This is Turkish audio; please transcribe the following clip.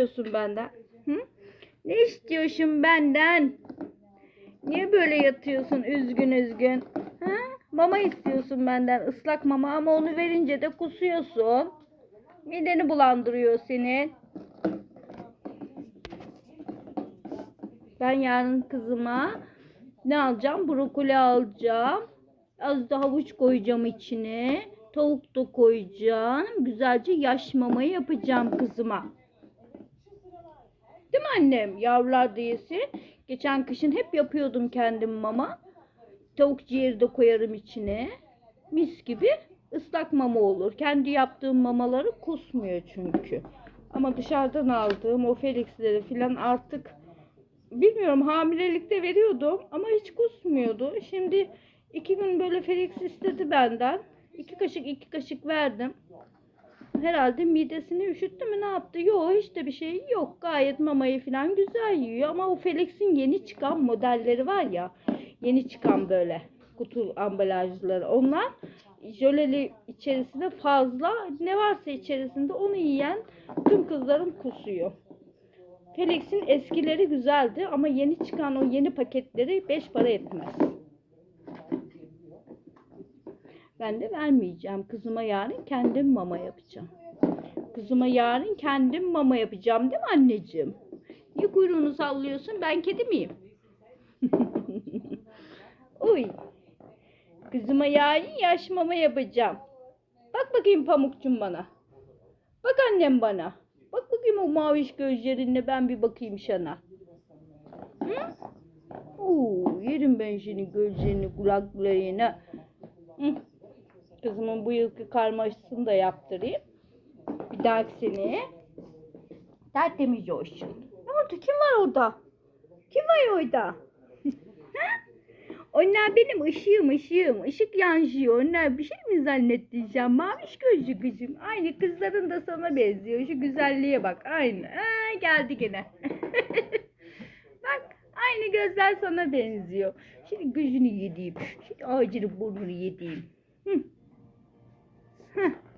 istiyorsun benden? Hı? Ne istiyorsun benden? Niye böyle yatıyorsun üzgün üzgün? Ha? Mama istiyorsun benden ıslak mama ama onu verince de kusuyorsun. Mideni bulandırıyor senin. Ben yarın kızıma ne alacağım? Brokoli alacağım. Az da havuç koyacağım içine. Tavuk da koyacağım. Güzelce yaş mamayı yapacağım kızıma. Değil mi annem? Yavrular da yesin. Geçen kışın hep yapıyordum kendim mama. Tavuk ciğeri de koyarım içine. Mis gibi ıslak mama olur. Kendi yaptığım mamaları kusmuyor çünkü. Ama dışarıdan aldığım o Felix'leri falan artık bilmiyorum hamilelikte veriyordum ama hiç kusmuyordu. Şimdi iki gün böyle Felix istedi benden. İki kaşık iki kaşık verdim. Herhalde midesini üşüttü mü ne yaptı? Yok hiç de bir şey yok. Gayet mamayı falan güzel yiyor. Ama o Felix'in yeni çıkan modelleri var ya. Yeni çıkan böyle kutu ambalajları. Onlar jöleli içerisinde fazla ne varsa içerisinde onu yiyen tüm kızların kusuyor. Felix'in eskileri güzeldi ama yeni çıkan o yeni paketleri 5 para etmez. Ben de vermeyeceğim. Kızıma yarın kendim mama yapacağım. Kızıma yarın kendim mama yapacağım değil mi anneciğim? Niye kuyruğunu sallıyorsun? Ben kedi miyim? Uy. Kızıma yarın yaş mama yapacağım. Bak bakayım pamukçum bana. Bak annem bana. Bak bakayım o maviş gözlerinle ben bir bakayım sana. Hı? Oo, yerim ben senin gözlerini, kulaklarını. Kızımın bu yılki karmaşasını da yaptırayım. Bir dahaki sene tertemiz olsun. Ne oldu? Kim var orada? Kim var orada? Onlar benim ışığım, ışığım. Işık yansıyor. Onlar bir şey mi zannettin sen? Maviş gözlü kızım. Aynı kızların da sana benziyor. Şu güzelliğe bak. Aynı. Aa, geldi gene. bak aynı gözler sana benziyor. Şimdi gözünü yediğim. Şimdi ağacını burnunu yediğim. Hı. Heh.